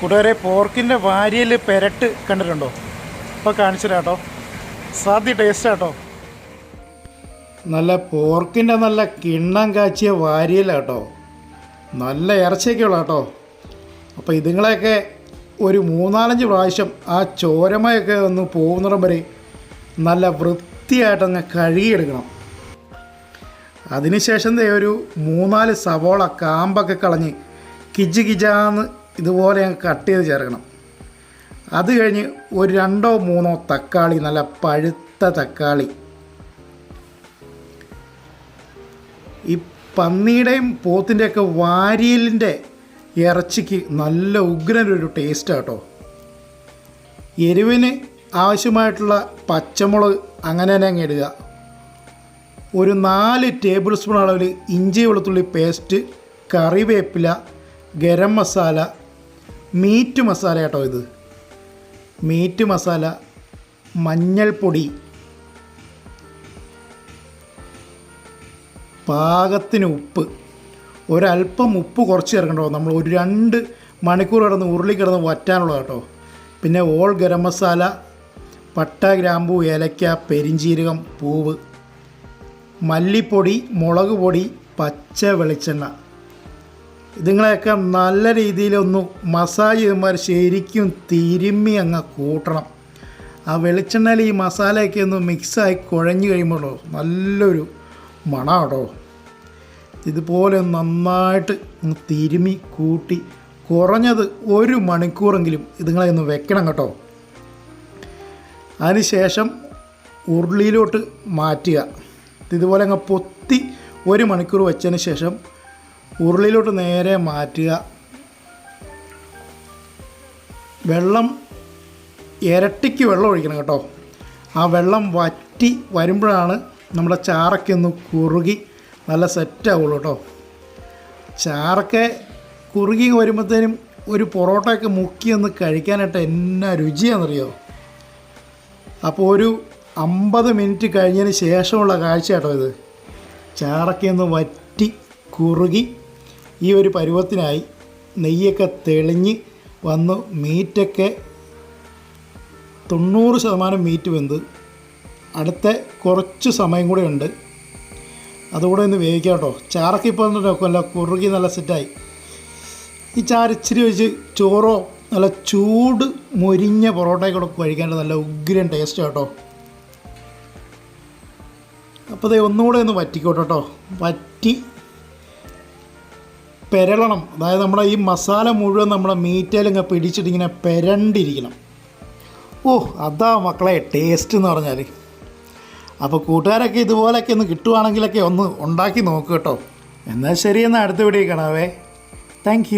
കൂട്ടുകാരെ പോർക്കിന്റെ വാരിയൽ പെരട്ട് കണ്ടിട്ടുണ്ടോ? അപ്പോൾ കാണിച്ചു കേട്ടോ സാധ്യ ടേസ്റ്റ് ആട്ടോ നല്ല പോർക്കിന്റെ നല്ല കിണ്ണം കാച്ചിയ വാരിയല കേട്ടോ നല്ല ഇറച്ചിയൊക്കെ ഉള്ള കേട്ടോ അപ്പോൾ ഇതുങ്ങളെയൊക്കെ ഒരു മൂന്നാലഞ്ച് പ്രാവശ്യം ആ ചോരമയൊക്കെ ഒന്ന് പോകുന്നിടം വരെ നല്ല വൃത്തിയായിട്ടങ്ങ് കഴുകിയെടുക്കണം. അതിനുശേഷം ഒരു മൂന്നാൽ സവോള കാമ്പൊക്കെ കളഞ്ഞ് കിജ് കിജാന്ന് ഇതുപോലെ കട്ട് ചെയ്ത് ചേർക്കണം. അത് കഴിഞ്ഞ് ഒരു രണ്ടോ മൂന്നോ തക്കാളി നല്ല പഴുത്ത തക്കാളി. ഈ പന്നിയുടെയും പോത്തിന്റെയൊക്കെ വാരിയലിന്റെ ഇറച്ചിക്ക് നല്ല ഉഗ്രനൊരു ടേസ്റ്റ് കേട്ടോ. എരിവിന് ആവശ്യമായിട്ടുള്ള പച്ചമുളക് അങ്ങനെ തന്നെ അങ്ങ് ഇടുക. ഒരു നാല് ടേബിൾ സ്പൂൺ അളവിൽ ഇഞ്ചി വെളുത്തുള്ളി പേസ്റ്റ് കറിവേപ്പില ഗരം മസാല മീറ്റ് മസാല കേട്ടോ ഇത്. മീറ്റ് മസാല മഞ്ഞൾപ്പൊടി പാകത്തിന് ഉപ്പ്. ഒരല്പം ഉപ്പ് കുറച്ച് ചേർക്കണ്ടോ? നമ്മൾ ഒരു രണ്ട് മണിക്കൂർ കിടന്ന് ഉരുളി കിടന്ന് വറ്റാനുള്ളത് കേട്ടോ. പിന്നെ ഓൾ ഗരം മസാല പട്ട ഗ്രാമ്പൂ ഏലക്ക പെരിഞ്ചീരകം പൂവ്. മല്ലിപ്പൊടി മുളക് പൊടി പച്ച വെളിച്ചെണ്ണ. ഇതുങ്ങളെയൊക്കെ നല്ല രീതിയിലൊന്ന് മസാജ് ചെയ്യുമ്പോൾ ശരിക്കും തിരുമ്മി അങ്ങ് കൂട്ടണം. ആ വെളിച്ചെണ്ണയിൽ ഈ മസാലയൊക്കെ ഒന്ന് മിക്സായി കുഴഞ്ഞു കഴിയുമ്പോഴോ നല്ലൊരു മണം കേട്ടോ ഇതുപോലെ നന്നായിട്ട് ഒന്ന് തിരുമ്മി കൂട്ടി കുറഞ്ഞത് ഒരു മണിക്കൂറെങ്കിലും ഇതുങ്ങളെ ഒന്ന് വെക്കണം കേട്ടോ. അതിനുശേഷം ഉരുളിയിലോട്ട് മാറ്റുക. ഇതുപോലെ അങ്ങ് പൊത്തി ഒരു മണിക്കൂർ വെച്ചതിന് ശേഷം ഉരുളിയിലോട്ട് നേരെ മാറ്റുക. വെള്ളം ഇരട്ടിക്ക് വെള്ളം ഒഴിക്കണം കേട്ടോ. ആ വെള്ളം വറ്റി വരുമ്പോഴാണ് നമ്മുടെ ചാറൊക്കെ ഒന്ന് കുറുകി നല്ല സെറ്റാവുള്ളൂ കേട്ടോ. ചാറൊക്കെ കുറുകി വരുമ്പോഴത്തേനും ഒരു പൊറോട്ടയൊക്കെ മുക്കി ഒന്ന് കഴിക്കാനായിട്ട് എന്നാ രുചിയാണെന്നറിയോ അപ്പോൾ ഒരു അമ്പത് മിനിറ്റ് കഴിഞ്ഞതിന് ശേഷമുള്ള കാഴ്ച കേട്ടോ ഇത്. ചാറൊക്കെ ഒന്ന് വറ്റി കുറുകി ഈ ഒരു പരുവത്തിനായി നെയ്യൊക്കെ തെളിഞ്ഞ് വന്ന് മീറ്റൊക്കെ തൊണ്ണൂറ് ശതമാനം മീറ്റ് വെന്ത് അടുത്ത കുറച്ച് സമയം കൂടെ ഉണ്ട്. അതുകൂടെ ഒന്ന് വേവിക്കാം കേട്ടോ. ചാറൊക്കെ ഇപ്പോൾ നല്ല കുറുകി നല്ല സെറ്റായി. ഈ ചാറ് ഇച്ചിരി വെച്ച് ചോറോ നല്ല ചൂട് മൊരിഞ്ഞ പൊറോട്ടയൊക്കെ കഴിക്കാനായിട്ട് നല്ല ഉഗ്രൻ ടേസ്റ്റ് കേട്ടോ. അപ്പോൾ ദേ ഒന്നുകൂടെ ഒന്ന് വറ്റിക്കോട്ടെ കേട്ടോ. വറ്റി പെരളണം. അതായത് നമ്മുടെ ഈ മസാല മുഴുവൻ നമ്മുടെ മീറ്റയിലങ്ങ് പിടിച്ചിട്ട് ഇങ്ങനെ പെരണ്ടിരിക്കണം. ഓ അതാ മക്കളെ ടേസ്റ്റ് എന്ന് പറഞ്ഞാൽ അപ്പോൾ കൂട്ടുകാരൊക്കെ ഇതുപോലെയൊക്കെ ഒന്ന് കിട്ടുവാണെങ്കിലൊക്കെ ഒന്ന് ഉണ്ടാക്കി നോക്കൂ കേട്ടോ. എന്നാൽ ശരി എന്നാൽ അടുത്ത വീഡിയോ കാണാവേ. താങ്ക്